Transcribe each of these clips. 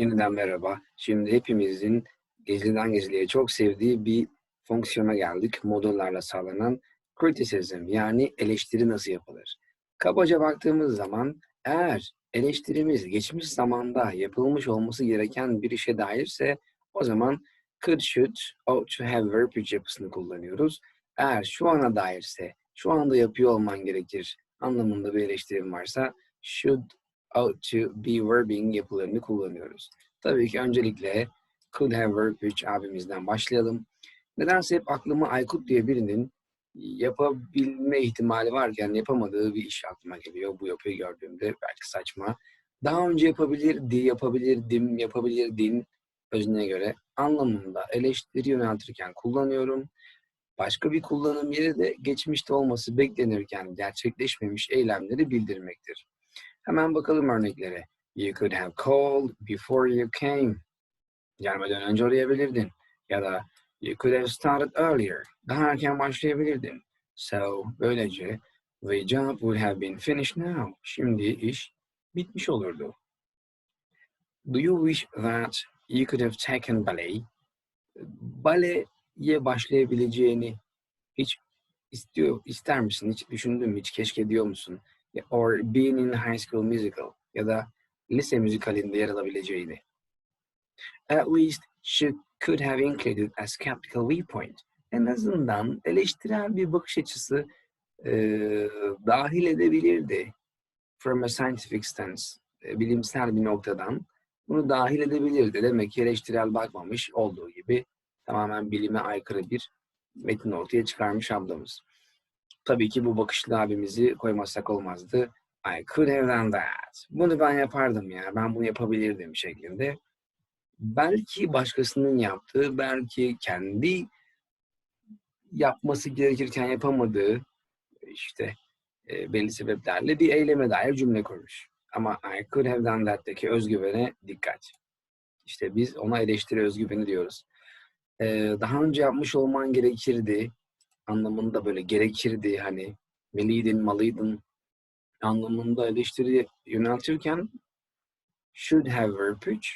Yeniden merhaba. Şimdi hepimizin geceden geceliğe çok sevdiği bir fonksiyona geldik. Modullarla sağlanan criticism yani eleştiri nasıl yapılır? Kabaca baktığımız zaman eğer eleştirimiz geçmiş zamanda yapılmış olması gereken bir işe dairse o zaman could, should, ought to have verbiage yapısını kullanıyoruz. Eğer şu ana dairse, şu anda yapıyor olman gerekir anlamında bir eleştirim varsa should, ought to be verbing yapılarını kullanıyoruz. Tabii ki öncelikle could have verbiage abimizden başlayalım. Nedense hep aklıma Aykut diye birinin yapabilme ihtimali varken yapamadığı bir iş aklıma geliyor. Bu yapıyı gördüğümde belki saçma. Daha önce yapabilirdi, yapabilirdim, yapabilirdin özüne göre anlamında eleştiri yöneltirken kullanıyorum. Başka bir kullanım yeri de geçmişte olması beklenirken gerçekleşmemiş eylemleri bildirmektir. Hemen bakalım örneklere. You could have called before you came. Gelmeden önce arayabilirdin. Ya da you could have started earlier. Daha erken başlayabilirdin. So, böylece the job would have been finished now. Şimdi iş bitmiş olurdu. Do you wish that you could have taken ballet? Baleye başlayabileceğini hiç istiyor, ister misin? Hiç düşündün mü? Hiç keşke diyor musun? Or being in high school musical ya da lise müzikalinde yer alabileceğini. At least she could have included a skeptical viewpoint. En azından eleştirel bir bakış açısı e, dahil edebilirdi. From a scientific stance, e, bilimsel bir noktadan bunu dahil edebilirdi. Demek ki eleştirel bakmamış olduğu gibi tamamen bilime aykırı bir metin ortaya çıkarmış ablamız. Tabii ki bu bakışlı abimizi koymazsak olmazdı. I could have done that. Bunu ben yapardım ya, ben bunu yapabilirdim şeklinde. Belki başkasının yaptığı, belki kendi yapması gerekirken yapamadığı işte e, belli sebeplerle bir eyleme dair cümle kurmuş. Ama I could have done that'teki özgüvene dikkat. İşte biz ona eleştiri özgüveni diyoruz. Ee, daha önce yapmış olman gerekirdi anlamında böyle gerekirdi hani meliydin, malıydın anlamında eleştiri yöneltirken should have verbiage,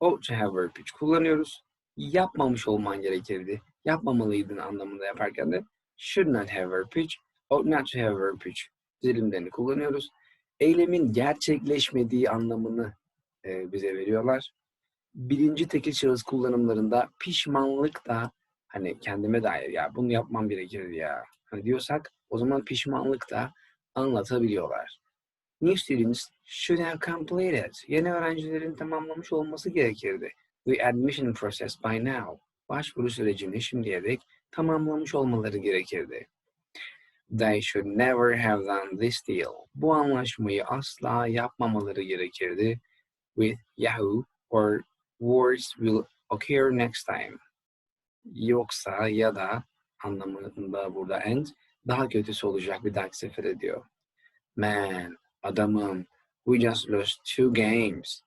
ought to have verbiage kullanıyoruz. Yapmamış olman gerekirdi, yapmamalıydın anlamında yaparken de should not have verbiage, ought not to have verbiage dizilimlerini kullanıyoruz. Eylemin gerçekleşmediği anlamını e, bize veriyorlar. Birinci tekil şahıs kullanımlarında pişmanlık da hani kendime dair ya bunu yapmam gerekir ya hani diyorsak o zaman pişmanlık da anlatabiliyorlar. New students should have completed. Yeni öğrencilerin tamamlamış olması gerekirdi. The admission process by now. Başvuru sürecini şimdiye dek tamamlamış olmaları gerekirdi. They should never have done this deal. Bu anlaşmayı asla yapmamaları gerekirdi. With Yahoo or worse will occur next time yoksa ya da anlamında burada end daha kötüsü olacak bir dahaki sefere diyor. Man, adamım, we just lost two games.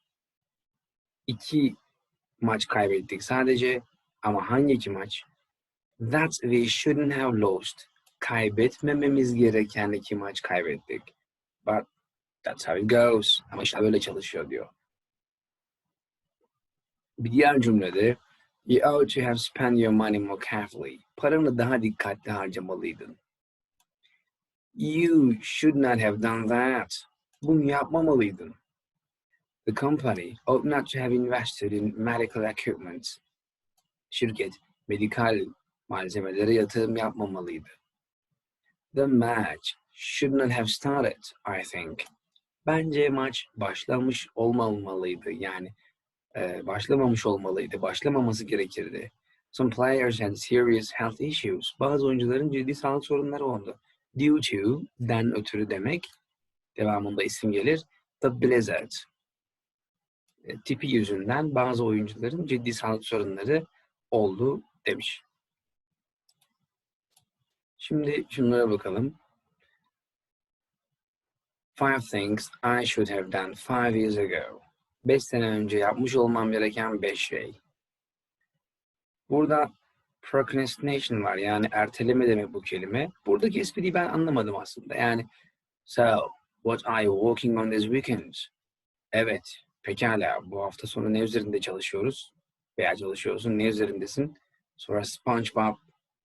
İki maç kaybettik sadece ama hangi iki maç? That we shouldn't have lost. Kaybetmememiz gereken iki maç kaybettik. But that's how it goes. Ama işte böyle çalışıyor diyor. Bir diğer cümlede You ought to have spent your money more carefully. Paranı daha dikkatli harcamalıydın. You should not have done that. Bunu yapmamalıydın. The company ought not to have invested in medical equipment. Şirket medikal malzemelere yatırım yapmamalıydı. The match should not have started, I think. Bence maç başlamış olmamalıydı. Yani e, başlamamış olmalıydı. Başlamaması gerekirdi. Some players had serious health issues. Bazı oyuncuların ciddi sağlık sorunları oldu. Due to, den ötürü demek. Devamında isim gelir. The blizzard. E, tipi yüzünden bazı oyuncuların ciddi sağlık sorunları oldu demiş. Şimdi şunlara bakalım. Five things I should have done five years ago. 5 sene önce yapmış olmam gereken 5 şey. Burada procrastination var yani erteleme demek bu kelime. Buradaki espriyi ben anlamadım aslında. Yani so what are you working on this weekend? Evet, Pekala bu hafta sonu ne üzerinde çalışıyoruz? Veya çalışıyorsun ne üzerindesin? Sonra SpongeBob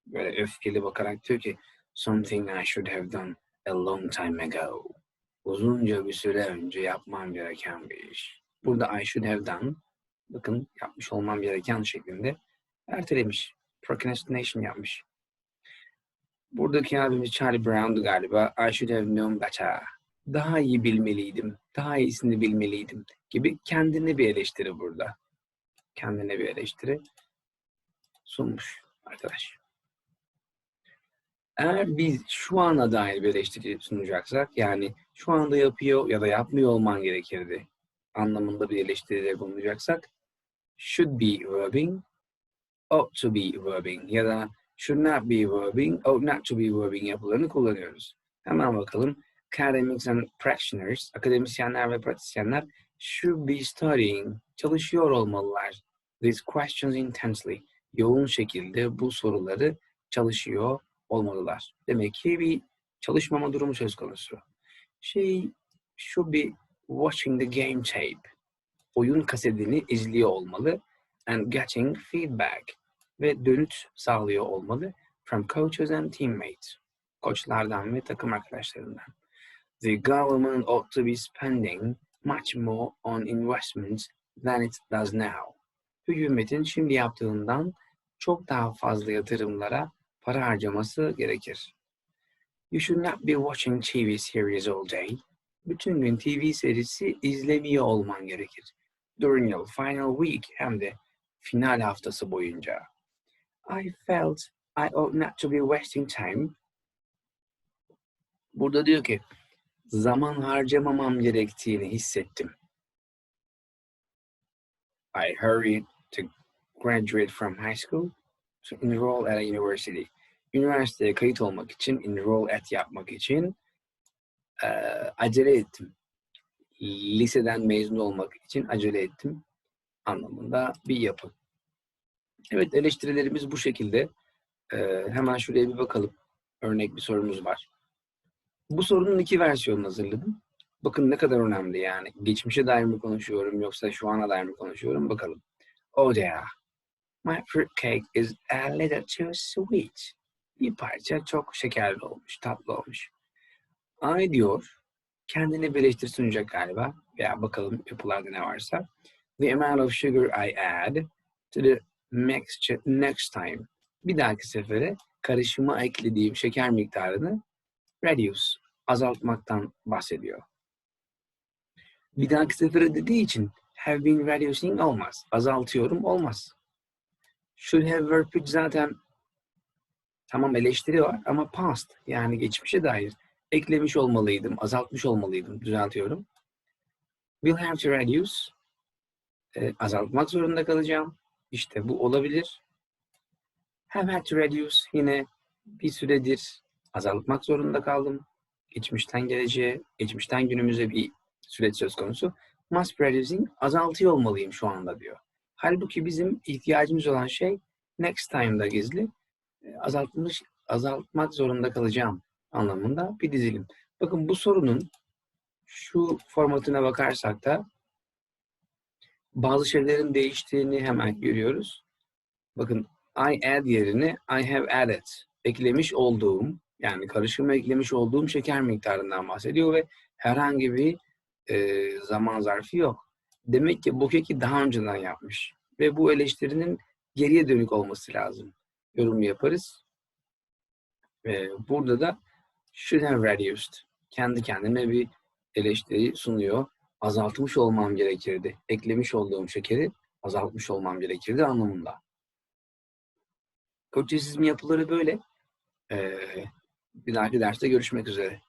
böyle öfkeli bakarak diyor ki Something I should have done a long time ago. Uzunca bir süre önce yapmam gereken bir iş. Burada I should have done bakın yapmış olmam gereken şeklinde ertelemiş. Procrastination yapmış. Buradaki abimiz Charlie Brown'du galiba. I should have known better. Daha iyi bilmeliydim. Daha iyisini bilmeliydim gibi kendine bir eleştiri burada. Kendine bir eleştiri sunmuş arkadaş. Eğer biz şu ana dair bir eleştiri sunacaksak yani şu anda yapıyor ya da yapmıyor olman gerekirdi anlamında bir eleştiride bulunacaksak should be verbing, ought to be verbing ya da should not be verbing, ought not to be verbing yapılarını kullanıyoruz. Hemen bakalım. Academics and practitioners, akademisyenler ve pratisyenler should be studying, çalışıyor olmalılar. These questions intensely, yoğun şekilde bu soruları çalışıyor olmalılar. Demek ki bir çalışmama durumu söz konusu. She should be watching the game tape. Oyun kasetini izliyor olmalı. And getting feedback. Ve dönüt sağlıyor olmalı. From coaches and teammates. Koçlardan ve takım arkadaşlarından. The government ought to be spending much more on investments than it does now. Hükümetin şimdi yaptığından çok daha fazla yatırımlara para harcaması gerekir. You should not be watching TV series all day. Bütün gün TV serisi izlemiyor olman gerekir. During your final week hem de final haftası boyunca. I felt I ought not to be wasting time. Burada diyor ki zaman harcamamam gerektiğini hissettim. I hurried to graduate from high school to enroll at a university. Üniversiteye kayıt olmak için, enroll at yapmak için eee, acele ettim. Liseden mezun olmak için acele ettim anlamında bir yapı. Evet eleştirilerimiz bu şekilde. Eee, hemen şuraya bir bakalım. Örnek bir sorumuz var. Bu sorunun iki versiyonunu hazırladım. Bakın ne kadar önemli yani. Geçmişe dair mi konuşuyorum yoksa şu ana dair mi konuşuyorum bakalım. Oh dear. My fruitcake is a little too sweet. Bir parça çok şekerli olmuş, tatlı olmuş. I diyor, kendine bir eleştiri sunacak galiba. Veya bakalım yapılarda ne varsa. The amount of sugar I add to the mixture next time. Bir dahaki sefere karışıma eklediğim şeker miktarını reduce, azaltmaktan bahsediyor. Bir dahaki sefere dediği için have been reducing olmaz. Azaltıyorum olmaz. Should have verb zaten tamam eleştiri var ama past yani geçmişe dair eklemiş olmalıydım, azaltmış olmalıydım, düzeltiyorum. Will have to reduce e, azaltmak zorunda kalacağım. İşte bu olabilir. Have had to reduce yine bir süredir azaltmak zorunda kaldım. Geçmişten geleceğe, geçmişten günümüze bir süreç söz konusu. Must be reducing azaltıyor olmalıyım şu anda diyor. Halbuki bizim ihtiyacımız olan şey next time'da gizli. E, Azaltmış, azaltmak zorunda kalacağım anlamında bir dizilim. Bakın bu sorunun şu formatına bakarsak da bazı şeylerin değiştiğini hemen görüyoruz. Bakın I add yerine I have added. Eklemiş olduğum yani karışıma eklemiş olduğum şeker miktarından bahsediyor ve herhangi bir e, zaman zarfı yok. Demek ki bu keki daha önceden yapmış. Ve bu eleştirinin geriye dönük olması lazım. Yorum yaparız. Ve burada da should have reduced. Kendi kendine bir eleştiri sunuyor. Azaltmış olmam gerekirdi. Eklemiş olduğum şekeri azaltmış olmam gerekirdi anlamında. Koçizm yapıları böyle. Ee, bir dahaki derste görüşmek üzere.